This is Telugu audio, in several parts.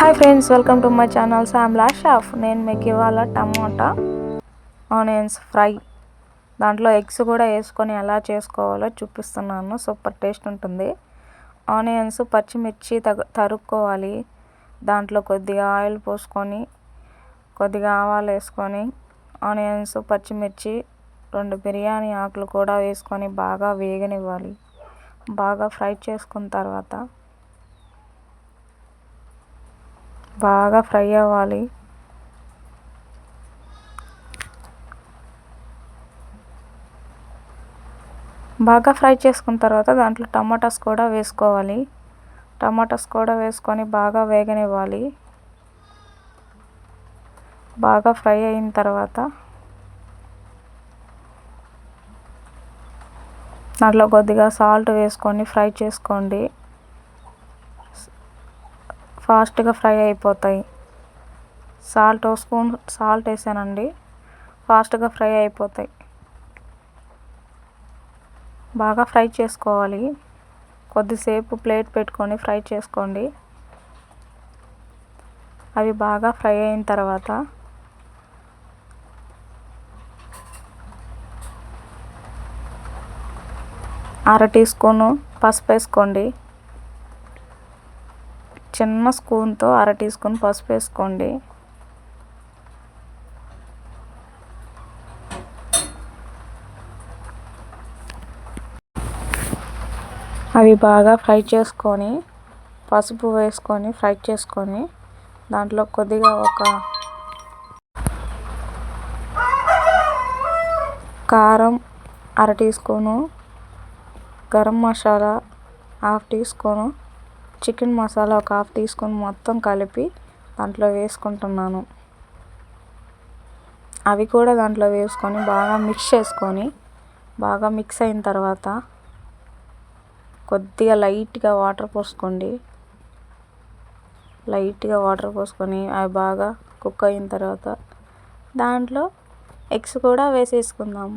Hi friends welcome to my channel శామ్లా షాఫ్. నేను మీకు ఇవాళ టమాటా ఆనియన్స్ ఫ్రై. దాంట్లో ఎగ్స్ కూడా వేసుకొని ఎలా చేసుకోవాలో చూపిస్తున్నాను. సూపర్ టేస్ట్ ఉంటుంది. ఆనియన్స్ పచ్చిమిర్చి తగు తరుక్కోవాలి. దాంట్లో కొద్దిగా ఆయిల్ పోసుకొని కొద్దిగా ఆవాలు వేసుకొని ఆనియన్స్ పచ్చిమిర్చి రెండు బిర్యానీ ఆకులు కూడా వేసుకొని బాగా వేగనివ్వాలి. బాగా ఫ్రై చేసుకున్న తర్వాత బాగా ఫ్రై అవ్వాలి. బాగా ఫ్రై చేసుకున్న తర్వాత దాంట్లో టమాటాస్ కూడా వేసుకోవాలి. టమాటాస్ కూడా వేసుకొని బాగా వేగనివ్వాలి. బాగా ఫ్రై అయిన తర్వాత దాంట్లో కొద్దిగా సాల్ట్ వేసుకొని ఫ్రై చేసుకోండి. ఫాస్ట్గా ఫ్రై అయిపోతాయి. సాల్ట్ స్పూన్ సాల్ట్ వేసానండి. ఫాస్ట్గా ఫ్రై అయిపోతాయి. బాగా ఫ్రై చేసుకోవాలి. కొద్దిసేపు ప్లేట్ పెట్టుకొని ఫ్రై చేసుకోండి. అవి బాగా ఫ్రై అయిన తర్వాత అర టీ స్పూను పసుపు వేసుకోండి. చిన్న స్పూన్తో అర టీ స్పూన్ పసుపు వేసుకోండి. అవి బాగా ఫ్రై చేసుకొని పసుపు వేసుకొని ఫ్రై చేసుకొని దాంట్లో కొద్దిగా ఒక కారం అర tea spoon garam masala half tea spoon chicken masala ఒక హాఫ్ తీసుకొని మొత్తం కలిపి దాంట్లో వేసుకుంటున్నాను. అవి కూడా దాంట్లో వేసుకొని బాగా మిక్స్ చేసుకొని బాగా మిక్స్ అయిన తర్వాత కొద్దిగా లైట్గా వాటర్ పోసుకోండి. లైట్గా వాటర్ పోసుకొని అవి బాగా కుక్ అయిన తర్వాత దాంట్లో ఎగ్స్ కూడా వేసేసుకుందాం.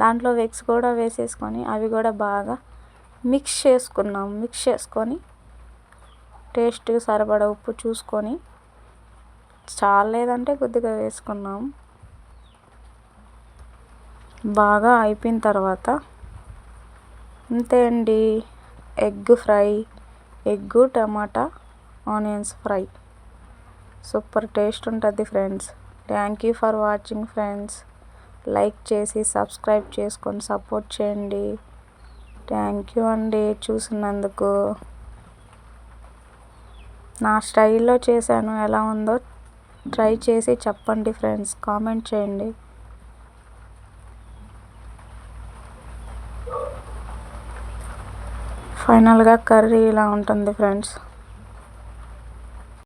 దాంట్లో ఎగ్స్ కూడా వేసేసుకొని అవి కూడా బాగా మిక్స్ చేసుకున్నాం. మిక్స్ చేసుకొని టేస్ట్కి సరిపడా ఉప్పు చూసుకొని చాలేదంటే కొద్దిగా వేసుకున్నాం. బాగా అయిపోయిన తర్వాత అంతే అండి. Egg fry egg tomato onions fry. Super taste ఉంటుంది friends. Thank you for watching friends like చేసి సబ్స్క్రైబ్ చేసుకొని సపోర్ట్ చేయండి. థ్యాంక్ యూ అండి చూసినందుకు. నా స్టైల్లో చేశాను ఎలా ఉందో ట్రై చేసి చెప్పండి ఫ్రెండ్స్ కామెంట్ చేయండి. ఫైనల్గా కర్రీ ఇలా ఉంటుంది ఫ్రెండ్స్.